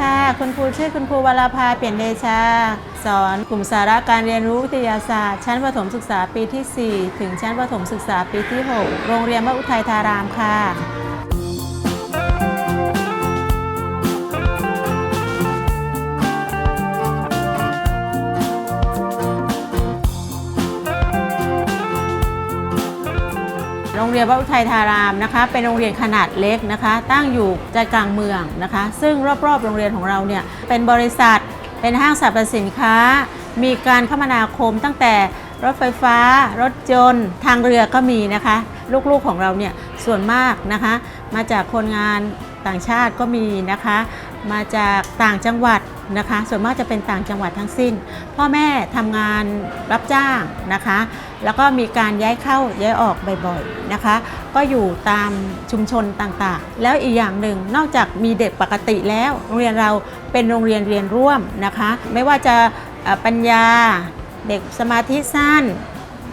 ค่ะ คุณครูชื่อคุณครูวราภาเปลี่ยนเดชา สอนกลุ่มสาระการเรียนรู้วิทยาศาสตร์ ชั้นประถมศึกษาปีที่ 4 ถึงชั้นประถมศึกษาปีที่ 6 โรงเรียนวัดอุทัยธารามค่ะ รงเรียนวัดอุทัยธารามนะคะ เป็นโรงเรียนขนาดเล็กนะคะ ตั้งอยู่ใจกลางเมืองนะคะ ซึ่งรอบๆ โรงเรียนของเราเนี่ยเป็นบริษัทเป็นห้างสรรพสินค้า มีการคมนาคมตั้งแต่รถไฟฟ้า รถยนต์ทางเรือก็มีนะคะ ลูกๆของเราเนี่ยส่วนมากนะคะ มาจากคนงานต่างชาติก็มีนะคะ มาจากต่างจังหวัด นะคะ ส่วนมากจะเป็นต่างจังหวัดทั้งสิ้น พ่อแม่ทำงานรับจ้างนะคะ แล้วก็มีการย้ายเข้าย้ายออกบ่อยๆนะคะ ก็อยู่ตามชุมชนต่างๆ แล้วอีกอย่างหนึ่งนอกจากมีเด็กปกติแล้ว โรงเรียนเราเป็นโรงเรียนเรียนร่วมนะคะ ไม่ว่าจะปัญญาเด็กสมาธิสั้น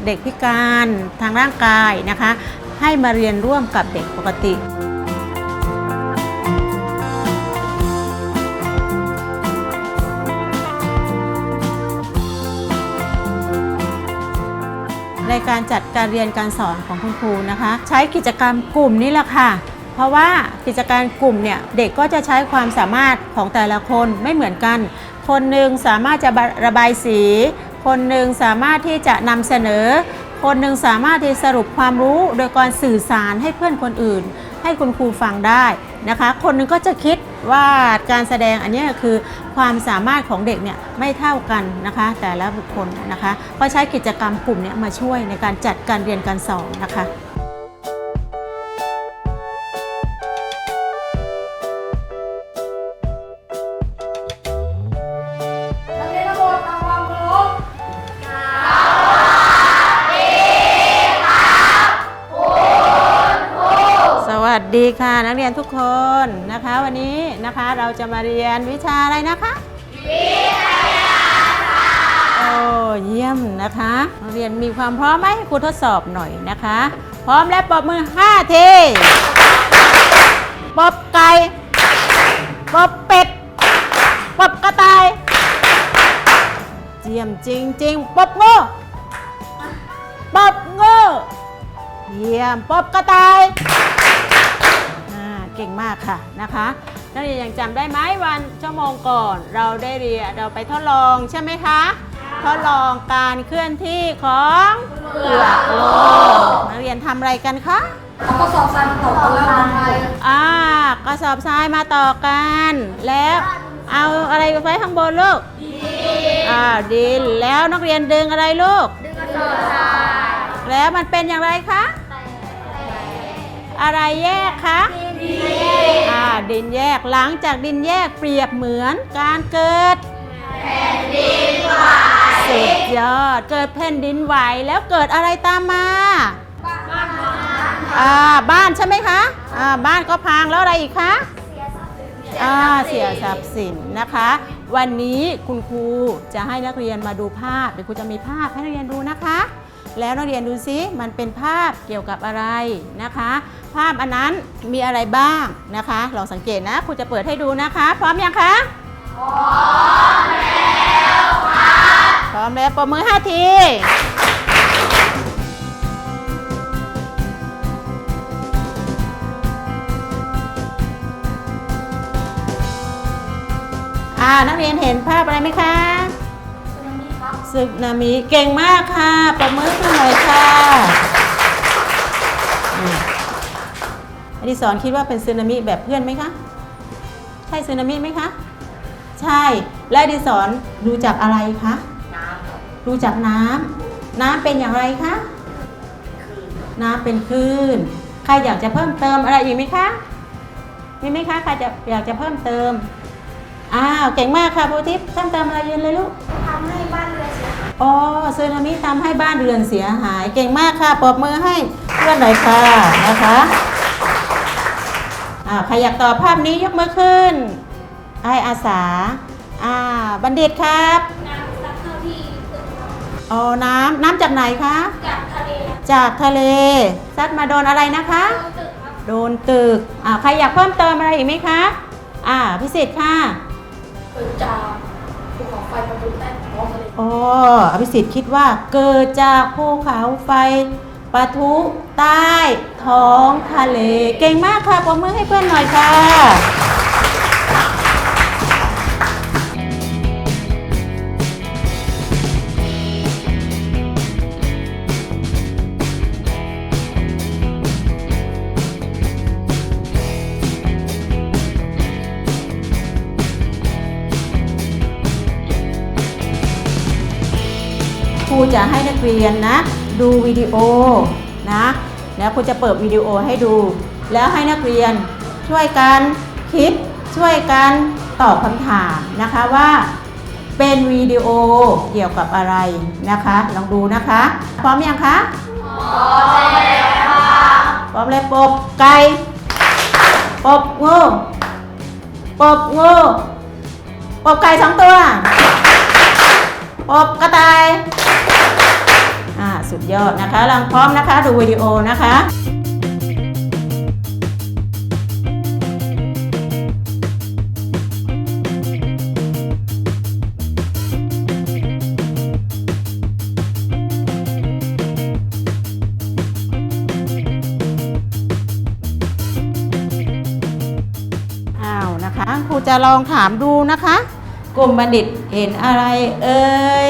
เด็กพิการทางร่างกายนะคะ ให้มาเรียนร่วมกับเด็กปกติ ในการจัดการเรียนการสอนของคุณครูนะคะ ใช้กิจกรรมกลุ่มนี่แหละค่ะ เพราะว่ากิจการกลุ่มเนี่ยเด็กก็จะใช้ความสามารถของแต่ละคนไม่เหมือนกัน คนหนึ่งสามารถจะระบายสี คนหนึ่งสามารถที่จะนำเสนอ คนหนึ่งสามารถที่สรุปความรู้โดยการสื่อสารให้เพื่อนคนอื่น ให้คุณครูฟังได้นะคะ คนหนึงก็จะคิดว่าการแสดงอันนี้คือ ความสามารถของเด็กเนี่ยไม่เท่ากันนะคะ แต่ละบุคคลนะคะก็ใช้กิจกรรมกลุ่มเนี้ยมาช่วยในการจัดการเรียนการสอนนะคะ ดีค่ะนักเรียนทุกคนนะคะ วันนี้นะคะเราจะมาเรียนวิชาอะไรนะคะวิทยาศาสตร์โอ้เยี่ยมนะคะนักเรียนมีความพร้อมไหมให้ครูทดสอบหน่อยนะคะ พร้อมแล้วปรบมือ5ทีปรบไก่ปรบเป็ดปรบกระต่ายเจียมจริงจริงๆปรบงูปรบงูเยี่ยมปรบกระต่ายอ่าเก่งมากค่ะนะคะนักเรียนยังจำได้ไหมวันชั่วโมงก่อน เราได้เรียนเราไปทดลองใช่ไหมคะทดลองการเคลื่อนที่ของเปลือกโลกนักเรียนทำอะไรกันคะเอาข้อสอบทรายมาตอบกันแล้วลงไปอ่ากระสอบทรายมาต่อกัน แล้วเอาอะไรไปไว้ข้างบนลูกอ่าดินแล้วนักเรียนดึงอะไรลูกดึงกระสอบทรายแล้วมันเป็นอย่างไรคะอะไรแยกคะดินแยก อ่าดินแยกหลังจากดินแยกเปรียบเหมือนการเกิดแผ่นดินไหวสุดยอดเกิดแผ่นดินไหวแล้วเกิดอะไรตามมาอ่าบ้านใช่ไหมคะอ่าบ้านก็พังแล้วอะไรอีกคะอ่าเสียทรัพย์สินนะคะ วันนี้คุณครูจะให้นักเรียนมาดูภาพเดี๋ยวครูจะมีภาพให้นักเรียนดูนะคะ แล้วนักเรียนดูซิมันเป็นภาพเกี่ยวกับอะไรนะคะ ภาพอันนั้นมีอะไรบ้างนะคะลองสังเกตนะครูจะเปิดให้ดูนะคะ พร้อมยังคะพร้อมแล้วค่ะพร้อมแล้วปรบมือห้าทีนักเรียนเห็นภาพอะไรไหมคะ สึนามิเก่งมากค่ะ ปรบมือให้หน่อยค่ะอดิศรคิดว่าเป็นสึนามิแบบเพื่อนไหมคะ ใช่สึนามิไหมคะ ใช่ และอดิศรดูจากอะไรคะน้ำดูจากน้ำน้ำเป็นอย่างไรคะน้ำเป็นคลื่น ใครอยากจะเพิ่มเติมอะไรอีกไหมคะ มีไหมคะ ใครจะอยากจะเพิ่มเติม อ้าว เก่งมากค่ะโพทิพย์เพิ่มเติมอะไรยืนเลยลูกทำให้บ้าน อนเสียหายอ๋อสึนามิทำให้บ้านเรือนเสียหาย เก่งมากค่ะปรบมือให้เพื่อนหน่อยค่ะนะคะอ่าใครอยากตอบภาพนี้ยกมือขึ้นไออาสาอ่าบัณฑิตครับน้ำซักเข้าที่ตึกอ๋อน้ำน้ำจากไหนคะ จากทะเลจากทะเลซัดมาโดนอะไรนะคะตึกครับโดนตึกอ่าใครอยากเพิ่มเติมอะไรอีกไหมคะอ่าพิสิทธิ์ค่ะเกิดจากภูเขาไฟประทุใต้ท้ อ๋ออภิสิทธิ์คิดว่าเกิดจากภูเขาไฟปะทุใต้ท้องทะเล เก่งมากค่ะปรบมือให้เพื่อนหน่อยค่ะ จะให้นักเรียนนะ ดูวิดีโอนะแล้วครูจะเปิดวิดีโอให้ดู แล้วให้นักเรียนช่วยกันคิดช่วยกันตอบคำถามนะคะว่า เป็นวิดีโอเกี่ยวกับอะไรนะคะ ลองดูนะคะ พร้อมยังคะพร้อมแล้วค่ะพร้อมเลยปบไก่ปบงูปบงูปบไก่สองตัวปบกระต่าย สุดยอดนะคะลังพร้อมนะคะ ดูวิดีโอนะคะอ้าวนะคะครูจะลองถามดูนะคะ กลุ่มบัณฑิตเห็นอะไรเอ่ย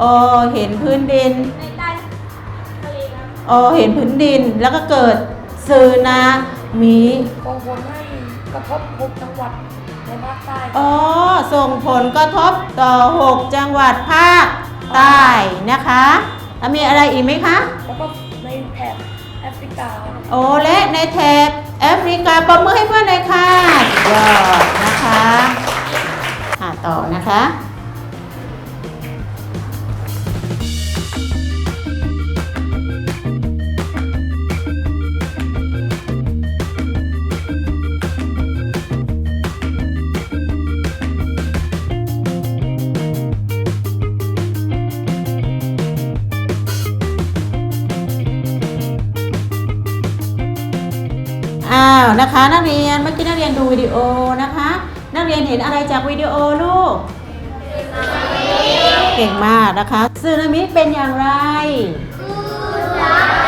มิครับโอเห็นพื้นดิน ในใต้ทะเลครับโอเห็นพื้นดินแล้วก็เกิดซึนามิส่งผลให้กระทบหกจังหวัดในภาคใต้อ๋อส่งผลกระทบต่อ 6 จังหวัดภาคใต้นะคะแล้วมีอะไรอีกไหมคะแล้วก็ในแถบแอฟริกาครับโอและในแถบแอฟริกาปรบมือให้เพื่อนเลยค่ะยอดนะคะอ่าต่อนะคะ นะคะ นักเรียนเมื่อกี้นักเรียนดูวิดีโอนะคะ นักเรียนเห็นอะไรจากวิดีโอลูกเก่งมากนะคะสึนามิเป็นอย่างไร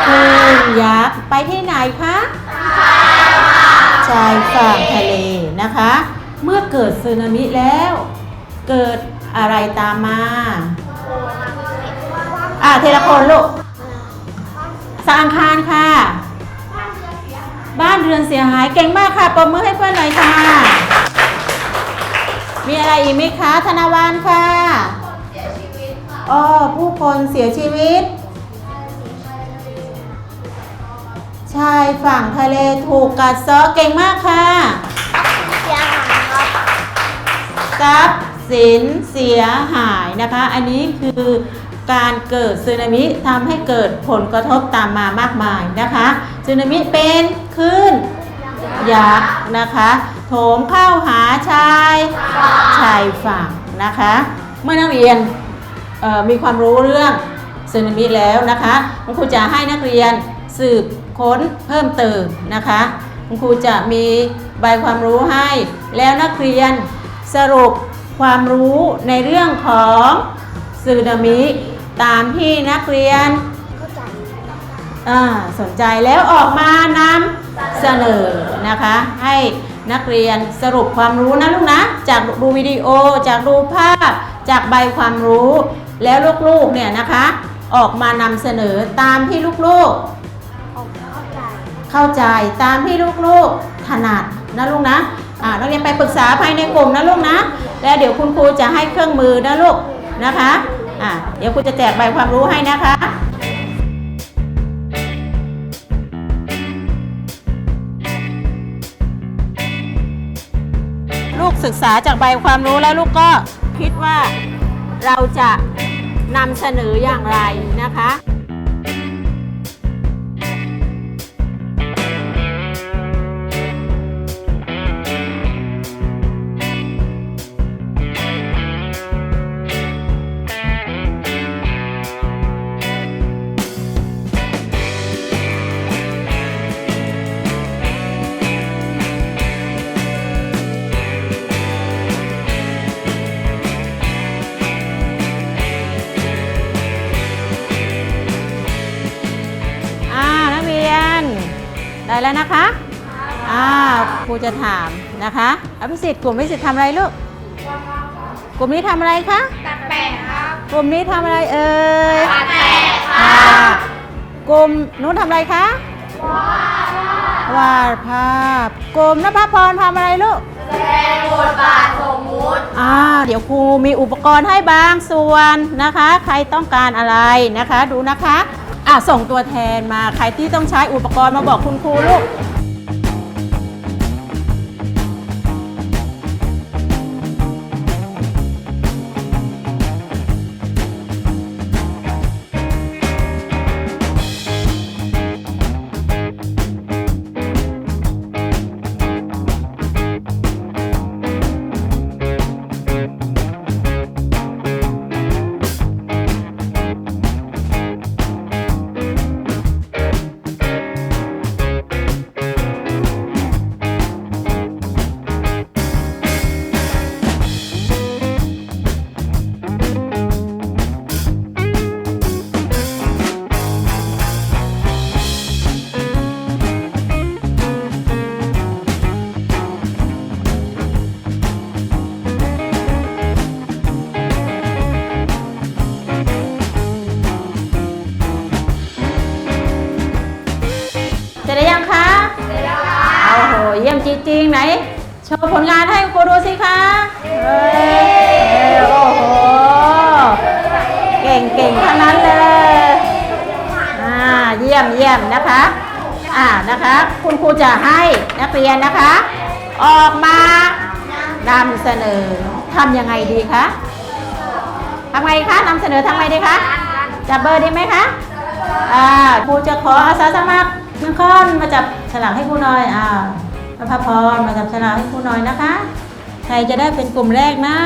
คลื่นยักษ์ไปที่ไหนคะชายฝั่งทะเลนะคะ เมื่อเกิดสึนามิแล้ว เกิดอะไรตามมาอ่าเทละคนลูกสร้างคารค่ะ บ้านเรือนเสียหายเก่งมากค่ะปรบมือให้เพื่อนหน่อยค่ะ มีอะไรอีกไหมคะ ธนาวานค่ะอ๋อผู้คนเสียชีวิต ชายฝั่งทะเลถูกกัดเซาะเก่งมากค่ะเสียหายครับทรัพย์สินเสียหายนะคะ อันนี้คือ การเกิดสึนามิทำให้เกิดผลกระทบตามมามากมายนะคะสึนามิเป็นคลื่นยักษ์นะคะโถมเข้าหาชายชายฝั่งนะคะ เมื่อนักเรียนมีความรู้เรื่องสึนามิแล้วนะคะคุณครูจะให้นักเรียนสืบค้นเพิ่มเติมนะคะคุณครูจะมีใบความรู้ให้ แล้วนักเรียนสรุปความรู้ในเรื่องของสึนามิ ตามที่นักเรียนเข้าใจอ่าสนใจแล้วออกมานำเสนอนะคะ ให้นักเรียนสรุปความรู้นะลูกนะ จากดูวิดีโอ จากดูภาพ จากใบความรู้ แล้วลูกๆเนี่ยนะคะ ออกมานำเสนอตามที่ลูกออกเข้าใจๆเข้าใจตามที่ลูกๆถนัดนะลูกนะอ่านักเรียนไปปรึกษาภายในกลุ่มนะลูกนะ แล้วเดี๋ยวคุณครูจะให้เครื่องมือนะลูกนะคะ อะเดี๋ยวคุณจะแจกใบความรู้ให้นะคะลูกศึกษาจากใบความรู้แล้วลูกก็คิดว่าเราจะนำเสนออย่างไรนะคะ แล้วนะคะอ่าครูจะถามนะคะอภิสิทธิ์กลุ่มอภิสิทธิ์ทำอะไรลูกกลุ่มนี้ทำอะไรคะตัดแปะครับกลุ่มนี้ทำอะไรเอ่ยตัดแปะคอ่ารับกลุ่มนู้นทำอะไรคะวาดภาพกลุ่มนภพรทำอะไรลูกแสดงบทบาทสมมุติอ่าเดี๋ยวครูมีอุปกรณ์ให้บางส่วนนะคะ ใครต้องการอะไรนะคะ ดูนะคะ อะส่งตัวแทนมาใครที่ต้องใช้อุปกรณ์มาบอกคุณครูลูก ชว์ผลงานให้ครูดูสิคะเอ้ยโอ้โห เก่งเก่งๆทั้งนั้นเลย อ่า เยี่ยมเยี่ยมนะคะ อ่า นะคะ คุณครูจะให้นักเรียนนะคะ ออกมานำเสนอทำยังไงดีคะทำไงคะนำเสนอทำไงดีคะ จับเบอร์ดีไหมคะ อ่า ครูจะขออาสาสมัครหนึ่งคนมาจับฉลากให้ครูหน่อย อ่า พระพพรมาจับฉลากให้ครูหน่อยนะคะ ใครจะได้เป็นกลุ่มแรกนะ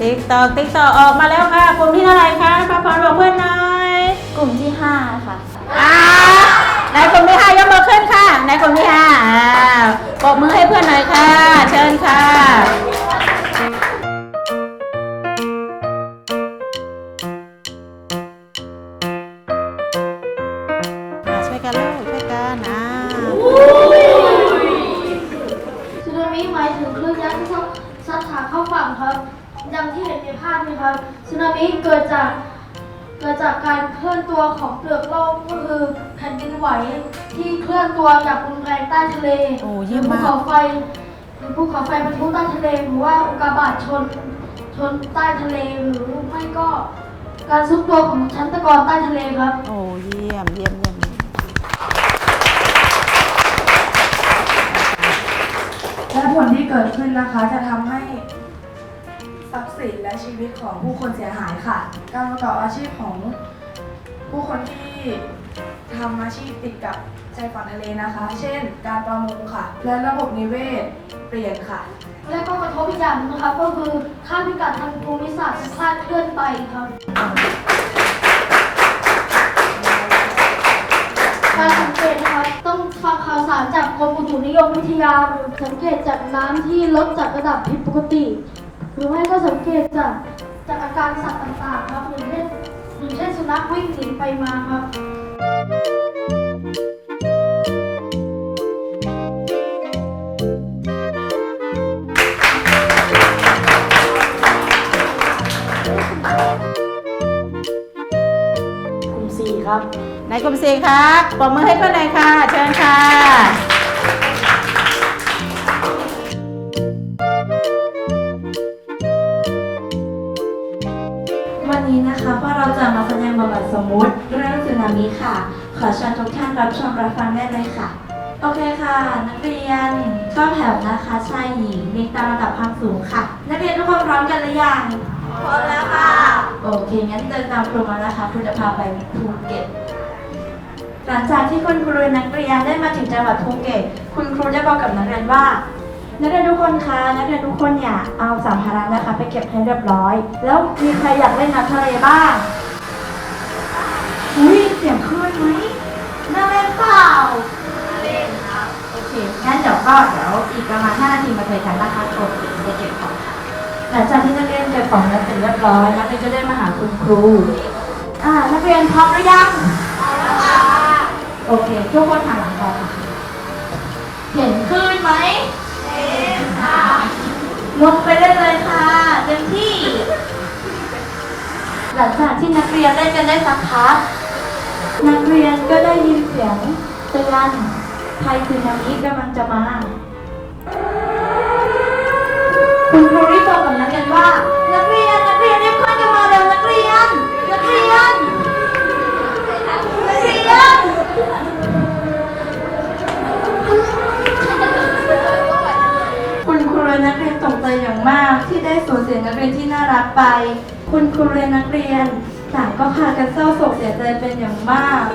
ติ๊กตอกติ๊กตอกออกมาแล้วค่ะ กลุ่มที่เท่าไหร่คะพระพรบอกเพื่อนหน่อยกลุ่มที่5ค่ะอ่าในกลุ่มที่ห้ายกมือขึ้นค่ะในกลุ่มที่ห้าอ่าปรบมือให้เพื่อนหน่อยค่ะ เชิญค่ะ จากการเคลื่อนตัวของเปลือกโลกก็คือแผ่นดินไหวที่เคลื่อนตัวอย่างรุนแรงใต้ทะเลโอ้เยี่ยมภูมากเขาไฟหรือภูเขาไฟบรรทุใต้ทะเลหรือว่าอุกกาบาตชนชนใต้ทะเลหรือไม่ก็การซุกตัวของชั้นตะกอนใต้ทะเลครับ โอ้เยี่ยมเยี่ยมเยี่ยมและผลที่เกิดขึ้นนะคะจะทำให้ทรัพย์ สินและชีวิตของผู้คนเสียหายค่ะ การประกอบอาชีพของผู้คนที่ทำอาชีพติดกับชายฝั่งทะเลนะคะ เช่น การประมงค่ะ และระบบนิเวศเปลี่ยนค่ะ และก็กระทบอีกอย่างหนึงนะครับก็คือค่าพิกัดทางภูมิศาสตร์จะคลาดเคลื่อนไปครับการสังเกตนะครับต้องฟังข่าวสารจากกรมอุตุนิยมวิทยารือสังเกตจากน้ำที่ลดจากระดับผิดปกติ หรือไม่ก็สังเกตจากจากอาการสัตว์ต่างๆครับอย่างเช่นอย่างเช่นสุนัขวิ่งหนีไปมาครับ กลุ่ม4ครับในกลุ่มสี่ครับปรบมือให้เพื่อนหน่อยค่ะ เชิญค่ะ จะมาแสดงบทบาทสมมุติเรื่องสึนามิค่ะ ขอเชิญทุกท่านรับชมรับฟังได้เลยค่ะ โอเคค่ะ นักเรียนเข้าแถวนะคะชายหญิงเรียงตามระดับความสูงค่ะ นักเรียนทุกคนพร้อมกันหรือยังพร้อมแล้วค่ะ โอเคงั้นเดินตามครูมานะคะครูจะพาไปภูเก็ตหลังจากที่คุณครูนักเรียนได้มาถึงจังหวัดภูเก็ตคุณครูได้บอกกับนักเรียนว่านักเรียนทุกคนคะนักเรียนทุกคนเนี่ยเอาสัมภาระนะคะ ไปเก็บให้เรียบร้อย แล้วมีใครอยากเล่นน้ำทะเลบ้าง อุ้ยเสียงคลื่นไหมน่าเล่นเปล่าเล่นครับโอเคงั้นเดี๋ยวก็เดี๋ยวอีกประมาณ5นาทีมาเจอกันนะคะโอเคจะเก็บของค่ะหลังจากที่นักเรียนเก็บของแล้วเสร็จเรียบร้อยนักเรียนจะได้มาหาคุณครูอ่านักเรียนพร้อมหรือยังโอเคทุกคนหันหลังก่อนค่ะเห็นคลื่นไหมเห็นค่ะลงไปได้เลยค่ะเต็มที่ หลังจากที่นักเรียนเล่นกันได้สักพัก นักเรียนก็ได้ยินเสียงเตือนภัยสึนามิกำลังจะมา คุณครูรีบบอกกับนักเรียนว่า นักเรียนนักเรียนรีบขึ้นกันมาเร็วนักเรียน นักเรียน นักเรียน คุณครูและนักเรียนตกใจอย่างมากที่ได้สูญเสียนักเรียนที่น่ารักไป คุณครูและนักเรียน ต่างก็พากันเศร้าโศกเสียใจเป็นอย่างมาก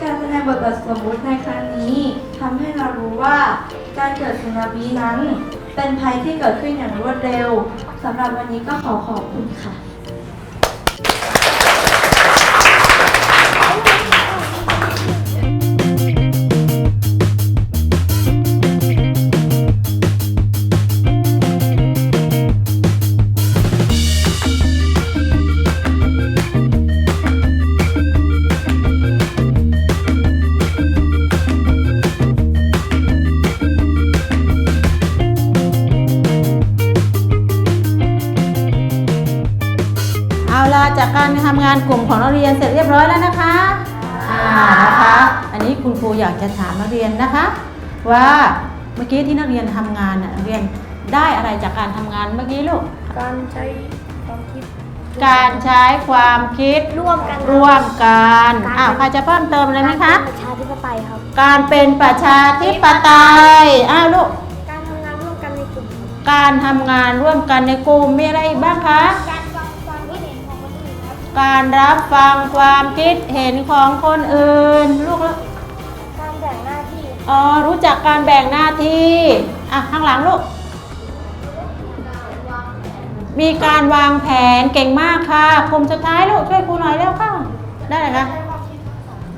การแสดงบทบาทสมมุติในครั้งนี้ทำให้เรารู้ว่าการเกิดสึนามินั้น เป็นภัยที่เกิดขึ้นอย่างรวดเร็วสำหรับวันนี้ก็ขอขอบคุณค่ะ กการทำงานกลุ่มของนักเรียนเสร็จเรียบร้อยแล้วนะคะอ่านะคะ อันนี้คุณครูอยากจะถามนักเรียนนะคะ ว่าเมื่อกี้ที่นักเรียนทำงานน่ะนักเรียนได้อะไรจากการทำงานเมื่อกี้ลูก การใช้ความคิด การใช้ความคิดร่วมกันร่วมกันอ้าวใครจะเพิ่มเติมอะไรไหมคะ ประชาธิปไตยครับ การเป็นประชาธิปไตยอ้าวลูก การทำงานร่วมกันในกลุ่มครับการทำงานร่วมกันในกลุ่มมีอะไรอีกบ้างคะ การ การรับฟังความคิดเห็นของคนอื่น ลูกแล้วการแบ่งหน้าที่อ๋อรู้จักการแบ่งหน้าที่อะข้างหลังลูก มีการวางแผนเก่งมากค่ะกลุ่มสุดท้ายลูกช่วยครูหน่อยเร็วค่ะได้ไหมคะ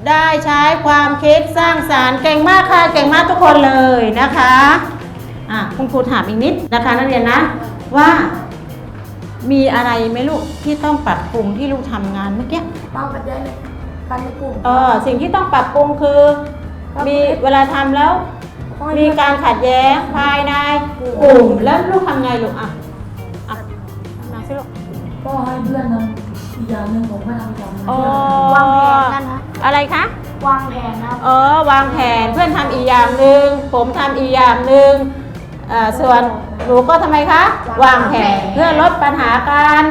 ได้ใช้ความคิดสร้างสารรค์เก่งมากค่ะ เก่งมากทุกคนเลยนะคะอะคุณครูถามอีกนิดนะคะนักเรียนนะว่า มีอะไรไหมลูกที่ต้องปรับปรุงที่ลูกทำงานเมื่อกี้ความขัดแย้งในกันในกลุ่มเออสิ่งที่ต้องปรับปรุงคือ มีเวลาทำแล้วมีการขัดแย้งภายในกลุ่มแล้วลูกทำไงลูกอะอะทำมาสิลูกก็ให้เพื่อนทำอีกอย่างหนึ่งผมก็ทำอีกอย่างหนึ่งอ๋อวางแผนกันนะ อะไรคะวางแผนนะครับเออวางแผนเพื่อนทำอีกอย่างหนึ่งผมทำอีกอย่างหนึ่ง อ่าส่วนหนูก็ทำไมคะ วางแผนเพื่อลดปัญหาการ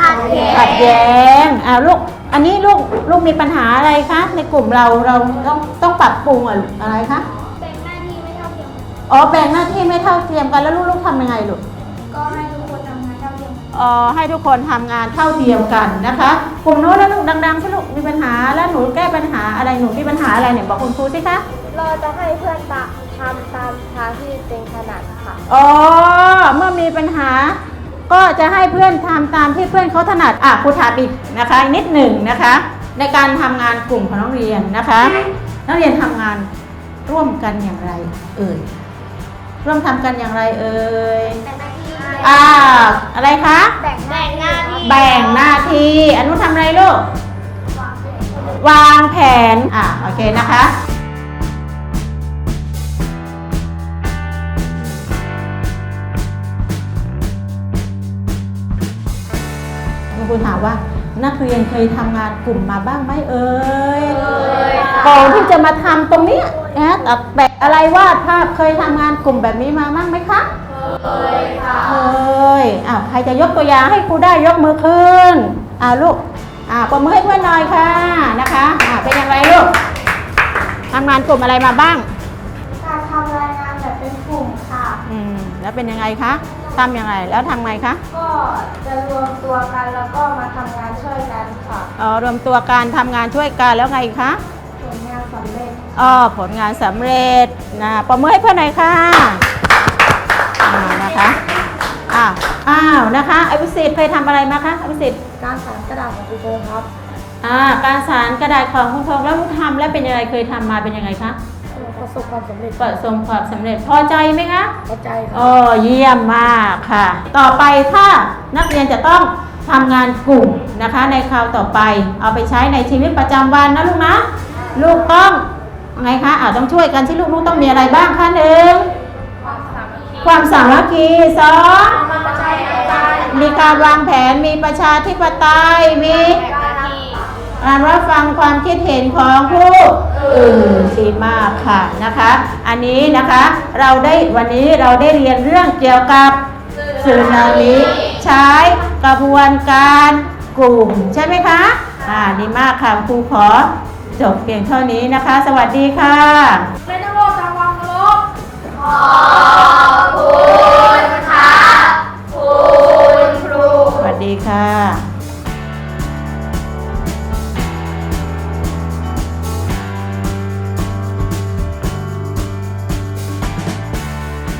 ขัดแย้งขัดแย้งอ้าวลูกอันนี้ลูกลูกมีปัญหาอะไรคะในกลุ่มเราเราต้องต้องปรับปรุงอะลูกอะไรคะแบ่งหน้าที่ไม่เท่าเทียมกันอ๋อแบ่งหน้าที่ไม่เท่าเทียมกันแล้วลูกๆทำยังไงลูกก็ให้ทุกคนทำงานเท่าเทียมกันอ๋อให้ทุกคนทำงานเท่าเทียมกันนะคะ กลุ่มโน้นแล้วลูกดังๆสิลูกมีปัญหาแล้วหนูแก้ปัญหาอะไรหนูมีปัญหาอะไรเนี่ยบอกคุณครูสิคะ เราจะให้เพื่อนตะ ทำตามทางที่เป็นถนัดค่ะ อ๋อ เมื่อมีปัญหา ก็จะให้เพื่อนทำตามที่เพื่อนเขาถนัด อะครูถามอีกนะคะอีกนิดหนึ่งนะคะ ในการทำงานกลุ่มของนักเรียนนะคะ นักเรียนทำงานร่วมกันอย่างไร เอ่ย ร่วมทำกันอย่างไรเอ่ยแบ่งหน้าที่อ่า อะไรคะ แบ่งแบ่งหน้าที่แบ่งหน้าที่อนุทำอะไรลูก วางแผน อะ โอเคนะคะ คุณครูถามว่า นักเรียนเคยทำงานกลุ่มมาบ้างไหมเอ่ยก่อนที่จะมาทำตรงเนี้ยนะตัดแปะอะไรวาดภาพเคยทำงานกลุ่มแบบนี้มาบ้างไหมคะเคยค่ะเคยอ้าวใครจะยกตัวอย่างให้ครูได้ยกมือขึ้นอ่าลูกอ่าปรบมือให้เพื่อนหน่อยค่ะนะคะอ่าเป็นอย่างไรลูกทำงานกลุ่มอะไรมาบ้างการทำรายงานแบบเป็นกลุ่มค่ะอืมแล้วเป็นยังไงคะ ทำยังไง แล้วทำไงคะก็จะรวมตัวกันแล้วก็มาทำงานช่วยกันค่ะอ๋อรวมตัวการทำงานช่วยกันแล้วไงคะผลงานสำเร็จ อ๋อผลงานสำเร็จนะปรบมือให้เพื่อนหน่อยค่ะอ่านะคะอ้าวอ้าวนะคะอภิสิทธิ์เคยทำอะไรมาคะอภิสิทธิ์ การสานกระดาษของครูโบครับ อ่าการสารกระดาษของคุณพงษ์แล้วลูกทำแล้วเป็นยังไงเคยทำมาเป็นยังไงคะประ สบความสำเร็จประสบความสำเร็จพอใจไหมคะเข้าใจครัโอ้เยี่ยมมากค่ะ ต่อไปถ้านักเรียนจะต้องททำงานกลุ่มนะคะ ในคราวต่อไป เอาไปใช้ในชีวิตประจำวันนะลูกนะ ลูกต้องไงคะอาต้องช่วยกันที่ลูกลูกต้องมีอะไรบ้างคะหนึ่งความสามัคคีสองมีการวางแผนมีประชาธิปไตยมี การรับฟังความคิดเห็นของผู้อื่นดีมากค่ะนะคะ อันนี้นะคะเราได้วันนี้เราได้เรียนเรื่องเกี่ยวกับสึนามิใช้กระบวนการกลุ่มใช่ไหมคะอ่าดีมากค่ะครูขอจบเพียงเท่านี้นะคะ สวัสดีค่ะไม่ต้องโลกการวางลบสวัสดีค่ะ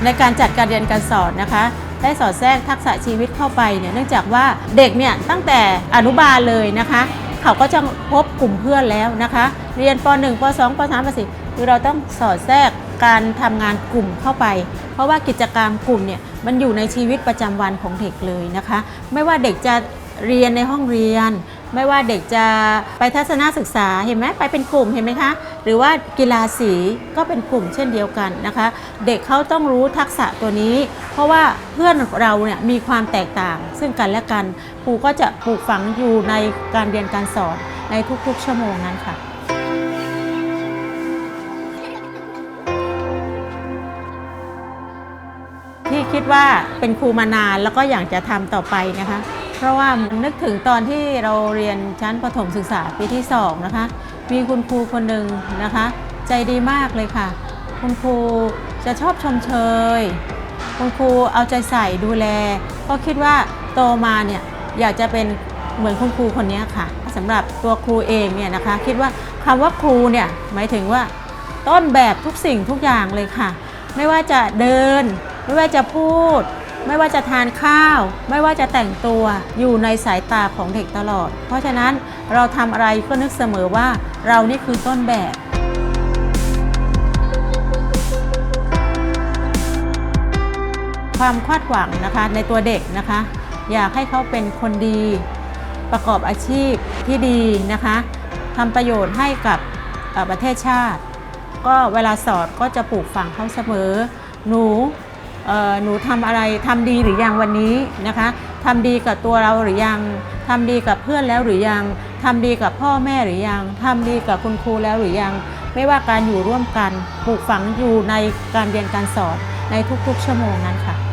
ในการจัดการเรียนการสอนนะคะ ได้สอดแทรกทักษะชีวิตเข้าไปเนี่ยเนื่องจากว่าเด็กเนี่ยตั้งแต่อนุบาลเลยนะคะ เขาก็จะพบกลุ่มเพื่อนแล้วนะคะ เรียนป .1 ป .2 ป .3 ป .4 คือเราต้องสอดแทรกการทำงานกลุ่มเข้าไป เพราะว่ากิจกรรมกลุ่มเนี่ยมันอยู่ในชีวิตประจำวันของเด็กเลยนะคะ ไม่ว่าเด็กจะเรียนในห้องเรียน ไม่ว่าเด็กจะไปทัศนศึกษาเห็นไหมไปเป็นกลุ่มเห็นไหมคะหรือว่ากีฬาสีก็เป็นกลุ่มเช่นเดียวกันนะคะ เด็กเขาต้องรู้ทักษะตัวนี้ เพราะว่าเพื่อนเราเนี่ยมีความแตกต่าง ซึ่งกันและกันครูก็จะปลูกฝังอยู่ในการเรียนการสอนในทุกๆ ชั่วโมงนั้นค่ะที่คิดว่าเป็นครูมานานแล้วก็อยากจะทำต่อไปนะคะ เพราะว่านึกถึงตอนที่เราเรียนชั้นประถมศึกษาปีที่2นะคะ มีคุณครูคนหนึ่งนะคะ ใจดีมากเลยค่ะ คุณครูจะชอบชมเชย คุณครูเอาใจใส่ดูแล ก็คิดว่าโตมาเนี่ยอยากจะเป็นเหมือนคุณครูคนนี้ค่ะสำหรับตัวครูเองเนี่ยนะคะ คิดว่าคำว่าครูเนี่ยหมายถึงว่าต้นแบบทุกสิ่งทุกอย่างเลยค่ะ ไม่ว่าจะเดิน ไม่ว่าจะพูด ไม่ว่าจะทานข้าว ไม่ว่าจะแต่งตัวอยู่ในสายตาของเด็กตลอด เพราะฉะนั้นเราทำอะไรก็นึกเสมอว่าเรานี่คือต้นแบบความคาดหวังนะคะในตัวเด็กนะคะ อยากให้เขาเป็นคนดี ประกอบอาชีพที่ดีนะคะทำประโยชน์ให้กับประเทศชาติ ก็เวลาสอนก็จะปลูกฝังเขาเสมอ หนู หนูทำอะไรทำดีหรือยังวันนี้นะคะทำดีกับตัวเราหรือยังทำดีกับเพื่อนแล้วหรือยังทำดีกับพ่อแม่หรือยังทำดีกับคุณครูแล้วหรือยัง ไม่ว่าการอยู่ร่วมกันปลูกฝังอยู่ในการเรียนการสอนในทุกๆ ชั่วโมงนั้นค่ะ